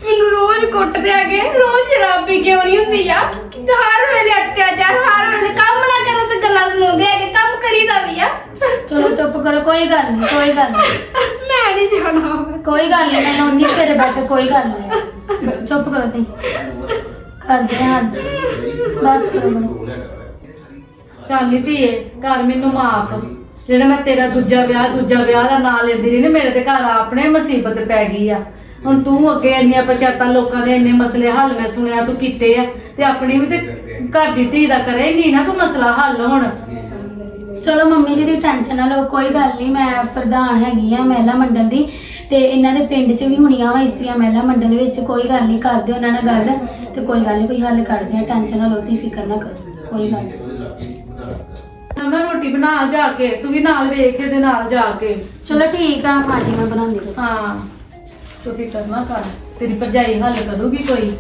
Speaker 3: ਮੈਨੂੰ ਰੋਜ਼ ਕੁੱਟਦੇ ਆਗੇ ਰੋਜ਼ ਸ਼ਰਾਬੀ ਕਿਉਂ ਨਹੀਂ ਹੁੰਦੀ ਆ? ਤੇ ਹਰ ਵੇਲੇ ਅਤਿਆਚਾਰ ਹਰ ਵੇਲੇ ਕੰਮ ਨਾ ਕਰੋ ਤੇ ਗੱਲਾਂ ਸੁਣਾਉਂਦੇ ਆਗੇ ਕੰਮ ਕਰੀਦਾ ਵੀ ਆ।
Speaker 2: ਚਲੋ ਚੁੱਪ ਕਰੋ ਕੋਈ ਗੱਲ ਨਹੀਂ ਕੋਈ ਗੱਲ ਨਹੀਂ।
Speaker 3: ਮੈਂ ਨਹੀਂ ਜਾਣਾ।
Speaker 2: ਕੋਈ ਗੱਲ ਨਹੀਂ ਮੈਂ ਨੋਨੀ ਤੇਰੇ ਬੈਠੇ ਕੋਈ ਗੱਲ ਨਹੀਂ। ਚੁੱਪ ਕਰੋ ਤੁਸੀਂ। ਕਰਦੇ ਹਾਂ ਬਸ ਕਰੋ, ਬਸ।
Speaker 1: ਚੱਲ ਧੀਏ, ਘਰ ਮੈਨੂੰ ਮਾਫ। ਜਿਹੜਾ ਮੈਂ ਤੇਰਾ ਦੂਜਾ ਵਿਆਹ ਦੂਜਾ ਵਿਆਹ ਦਾ ਨਾਂ ਲੈਂਦੀ ਰਹੀ ਨਾ, ਮੇਰੇ ਤੇ ਘਰ ਆਪਣੇ ਮੁਸੀਬਤ ਪੈ ਗਈ ਆ। ਹੁਣ ਤੂੰ ਅੱਗੇ ਇੰਨੀਆਂ ਪੰਚਾਇਤਾਂ ਲੋਕਾਂ ਦੇ ਇੰਨੇ ਮਸਲੇ ਹੱਲ ਮੈਂ ਸੁਣਿਆ, ਤੂੰ ਕੀਤੇ ਆ। ਤੇ ਆਪਣੀ ਵੀ ਤੇ ਘਰ ਦੀ ਧੀ ਦਾ ਕਰੇਂਗੀ ਨਾ ਤੂੰ ਮਸਲਾ ਹੱਲ ਹੁਣ।
Speaker 2: ਚਲੋ ਮੰਮੀ ਜੀ ਦੀ ਟੈਨਸ਼ਨ ਨਾ ਲਓ, ਕੋਈ ਗੱਲ ਨਹੀਂ ਮੈਂ ਪ੍ਰਧਾਨ ਹੈਗੀ ਆ ਮਹਿਲਾ ਮੰਡਲ ਦੀ। ਤੇ ਇਹਨਾਂ ਦੇ ਪਿੰਡ 'ਚ ਵੀ ਹੁਣੀਆਂ ਵਾ ਇਸਤਰੀਆਂ ਮਹਿਲਾ ਮੰਡਲ ਵਿੱਚ ਕੋਈ ਗੱਲ ਨਹੀਂ ਕਰਦੇ ਉਹਨਾਂ ਨਾਲ ਗੱਲ ਤੇ ਕੋਈ ਗੱਲ ਨਹੀਂ ਕੋਈ ਹੱਲ ਕੱਢਦੇ ਆ ਟੈਨਸ਼ਨ ਨਾ ਲਓ ਤੁਸੀਂ ਫਿਕਰ ਨਾ ਕਰੋ ਕੋਈ ਗੱਲ ਨਹੀਂ
Speaker 1: ਮੈਂ ਰੋਟੀ ਬਣਾ ਜਾ ਕੇ ਤੂੰ ਵੀ ਨਾਲ ਵੇਖ ਇਹਦੇ ਨਾਲ ਜਾ ਕੇ।
Speaker 2: ਚਲੋ ਠੀਕ ਆ ਹਾਂਜੀ ਮੈਂ ਬਣਾਉਂਦੀ ਹਾਂ।
Speaker 1: ਹਾਂ ਤੂੰ ਫਿਕਰ ਨਾ ਕਰ ਤੇਰੀ ਭਰਜਾਈ ਹੱਲ ਕਰੂਗੀ ਕੋਈ।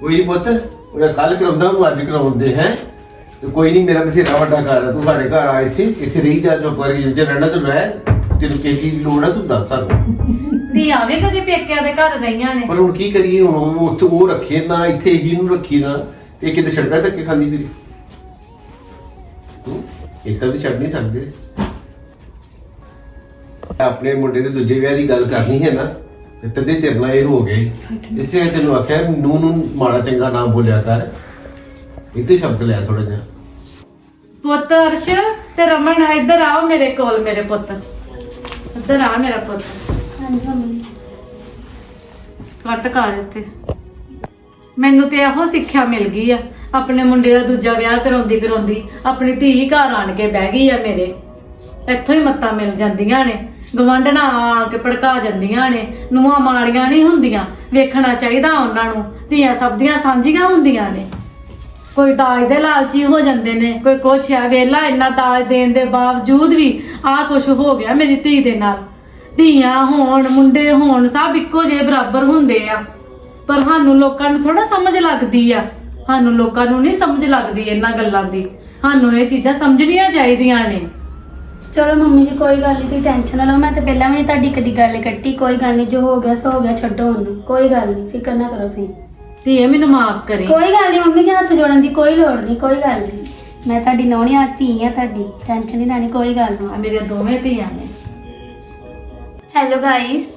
Speaker 5: ਕੋਈ ਪੁੱਤ ਉਹਨੇ ਕੱਲ ਕਰਾਉਂਦਾ ਉਹ ਅੱਜ ਕਰਾਉਂਦੇ ਹੈ। ਤੇ ਕੋਈ ਨਹੀਂ ਮੇਰਾ ਬਥੇਰਾ ਵੱਡਾ ਘਰ ਹੈ ਤੂੰ ਸਾਡੇ ਘਰ ਆ ਇੱਥੇ ਇੱਥੇ ਰਹੀ ਜਾ ਚੁੱਪ ਕਰਕੇ ਜੇ ਰਹਿਣਾ ਤੇ ਰਹਿ ਤੈਨੂੰ ਕਿਸੇ ਦੀ ਲੋੜ ਹੈ ਤੂੰ ਦੱਸ ਸਾਨੂੰ।
Speaker 1: ਧੀਆਂ ਵੀ ਕਦੇ ਪੇਕਿਆਂ ਦੇ ਘਰ ਰਹੀਆਂ ਨੇ?
Speaker 5: ਪਰ ਹੁਣ ਕੀ ਕਰੀਏ ਹੁਣ ਉਹ ਉੱਥੇ ਉਹ ਰੱਖੇ ਨਾ ਇੱਥੇ ਹੀ ਨੂੰ ਰੱਖੀ ਨਾ ਤੇ ਕਿਤੇ ਸੜਕਾਂ ਧੱਕੇ ਖਾਂਦੀ ਫਿਰੀ। ਹੂੰ? ਤਾਂ ਵੀ ਛੱਡ ਨਹੀਂ ਸਕਦੇ। ਆਪਣੇ ਮੁੰਡੇ ਦੇ ਦੂਜੇ ਵਿਆਹ ਦੀ ਗੱਲ ਕਰਨੀ ਹੈ ਨਾ ਤੇ ਤਦੇ ਤੇਰੇ ਨਾਲ ਇਹ ਹੋ ਗਈ ਇਸੇ ਕਰਕੇ ਤੈਨੂੰ ਆਖਿਆ ਨੂੰ ਨੂੰ ਮਾੜਾ ਚੰਗਾ ਨਾ ਬੋਲਿਆ ਕਰ। ਇੱਥੇ ਸ਼ਬਦ ਲਿਆ ਥੋੜਾ ਜਿਹਾ।
Speaker 1: ਪੁੱਤ ਅਰਸ਼ ਤੇ ਰਮਨ ਇੱਧਰ ਆਓ ਮੇਰੇ ਕੋਲ ਮੇਰੇ ਪੁੱਤ। ਇੱਧਰ ਆ ਮੇਰਾ ਪੁੱਤ।
Speaker 2: ਹਾਂਜੀ ਮੰਮੀ।
Speaker 1: ਕੱਟ ਕਰ ਇੱਥੇ। ਮੈਨੂੰ ਤੇ ਇਹੋ ਸਿੱਖਿਆ ਮਿਲ ਗਈ ਆ। ਆਪਣੇ ਮੁੰਡੇ ਦਾ ਦੂਜਾ ਵਿਆਹ ਕਰਾਉਂਦੀ ਕਰਾਉਂਦੀ ਆਪਣੀ ਧੀ ਘਰ ਆਣ ਕੇ ਬਹਿ ਗਈ ਆ ਮੇਰੇ। ਇੱਥੋਂ ਹੀ ਮੱਤਾਂ ਮਿਲ ਜਾਂਦੀਆਂ ਨੇ। ਗਵਾਂਢਣਾ ਆ ਕੇ ਭੜਕਾ ਜਾਂਦੀਆਂ ਨੇ। ਨੂੰਹਾਂ ਮਾੜੀਆਂ ਨਹੀਂ ਹੁੰਦੀਆਂ। ਵੇਖਣਾ ਚਾਹੀਦਾ ਉਹਨਾਂ ਨੂੰ। ਧੀਆਂ ਸਭ ਦੀਆਂ ਸਾਂਝੀਆਂ ਹੁੰਦੀਆਂ ਨੇ। ਕੋਈ ਦਾਜ ਦੇ ਲਾਲਚੀ ਹੋ ਜਾਂਦੇ ਨੇ, ਕੋਈ ਕੁਛ ਆ, ਵੇਲਾ ਇੰਨਾ ਦਾਜ ਦੇਣ ਦੇ ਬਾਵਜੂਦ ਵੀ ਆਹ ਕੁਛ ਹੋ ਗਿਆ ਮੇਰੀ ਧੀ ਦੇ ਨਾਲ। ਧੀਆਂ ਹੋਣ, ਮੁੰਡੇ ਹੋਣ, ਸਭ ਇੱਕੋ ਜਿਹੇ ਬਰਾਬਰ ਹੁੰਦੇ ਆ। ਪਰ ਸਾਨੂੰ ਲੋਕਾਂ ਨੂੰ ਥੋੜਾ ਸਮਝ ਲੱਗਦੀ ਆ। ਸਾਨੂੰ ਲੋਕਾਂ ਨੂੰ ਨਹੀਂ ਸਮਝ ਲੱਗਦੀ ਇਹਨਾਂ ਗੱਲਾਂ ਦੀ। ਸਾਨੂੰ ਇਹ ਚੀਜ਼ਾਂ ਸਮਝਣੀਆਂ ਚਾਹੀਦੀਆਂ ਨੇ।
Speaker 2: ਚਲੋ ਮੰਮੀ ਜੀ, ਕੋਈ ਗੱਲ ਨਹੀਂ ਤੁਸੀਂ ਟੈਨਸ਼ਨ ਨਾ ਲਓ। ਮੈਂ ਤਾਂ ਪਹਿਲਾਂ ਵੀ ਤੁਹਾਡੀ ਕਦੀ ਗੱਲ ਕੱਟੀ ਕੋਈ ਗੱਲ ਨਹੀਂ ਜੋ ਹੋ ਗਿਆ, ਸੋ ਹੋ ਗਿਆ, ਛੱਡੋ ਉਹਨੂੰ। ਕੋਈ ਗੱਲ ਨਹੀਂ ਫਿਕਰ ਨਾ ਕਰੋ ਤੁਸੀਂ।
Speaker 1: ਧੀਏ ਮੈਨੂੰ ਮਾਫ ਕਰੀ।
Speaker 2: ਕੋਈ ਗੱਲ ਨਹੀਂ ਮੰਮੀ ਜੀ ਹੱਥ ਜੋੜਨ ਦੀ ਕੋਈ ਲੋੜ ਨਹੀਂ ਕੋਈ ਗੱਲ ਨਹੀਂ ਮੈਂ ਤੁਹਾਡੀ ਨੌਣੀ ਆ ਧੀ ਆ ਤੁਹਾਡੀ ਟੈਨਸ਼ਨ ਨਹੀਂ ਲੈਣੀ ਕੋਈ ਗੱਲ ਨਹੀਂ
Speaker 1: ਆ ਮੇਰੀਆਂ ਦੋਵੇਂ ਧੀਆਂ ਨੇ।
Speaker 2: ਹੈਲੋ ਗਾਇਸ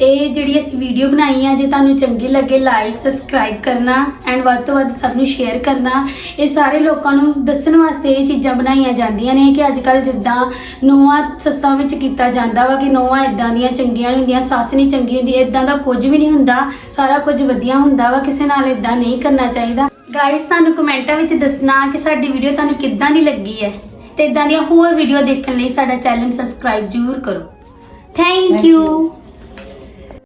Speaker 2: ਇਹ ਜਿਹੜੀ ਅਸੀਂ ਵੀਡੀਓ ਬਣਾਈ ਆ ਜੇ ਤੁਹਾਨੂੰ ਚੰਗੀ ਲੱਗੇ ਲਾਈਕ ਸਬਸਕ੍ਰਾਈਬ ਕਰਨਾ ਐਂਡ ਵੱਧ ਤੋਂ ਵੱਧ ਸਭ ਨੂੰ ਸ਼ੇਅਰ ਕਰਨਾ। ਇਹ ਸਾਰੇ ਲੋਕਾਂ ਨੂੰ ਦੱਸਣ ਵਾਸਤੇ ਇਹ ਚੀਜ਼ਾਂ ਬਣਾਈਆਂ ਜਾਂਦੀਆਂ ਨੇ ਕਿ ਅੱਜ ਕੱਲ ਜਿੱਦਾਂ ਨੋਆ ਸੱਸਾਂ ਵਿੱਚ ਕੀਤਾ ਜਾਂਦਾ ਵਾ ਕਿ ਨੋਆ ਇਦਾਂ ਦੀਆਂ ਚੰਗੀਆਂ ਨਹੀਂ ਹੁੰਦੀਆਂ ਸੱਸ ਨਹੀਂ ਚੰਗੀ ਹੁੰਦੀ ਇਦਾਂ ਦਾ ਕੁਝ ਵੀ ਨਹੀਂ ਹੁੰਦਾ ਸਾਰਾ ਕੁਝ ਵਧੀਆ ਹੁੰਦਾ ਵਾ ਕਿਸੇ ਨਾਲ ਇਦਾਂ ਨਹੀਂ ਕਰਨਾ ਚਾਹੀਦਾ। ਗਾਇਸ ਸਾਨੂੰ ਕਮੈਂਟਾਂ ਵਿੱਚ ਦੱਸਣਾ ਕਿ ਸਾਡੀ ਵੀਡੀਓ ਤੁਹਾਨੂੰ ਕਿੱਦਾਂ ਦੀ ਲੱਗੀ ਹੈ ਤੇ ਇਦਾਂ ਦੀਆਂ ਹੋਰ ਵੀਡੀਓ ਦੇਖਣ ਲਈ ਸਾਡਾ ਚੈਨਲ ਸਬਸਕ੍ਰਾਈਬ ਜ਼ਰੂਰ ਕਰੋ। Thank you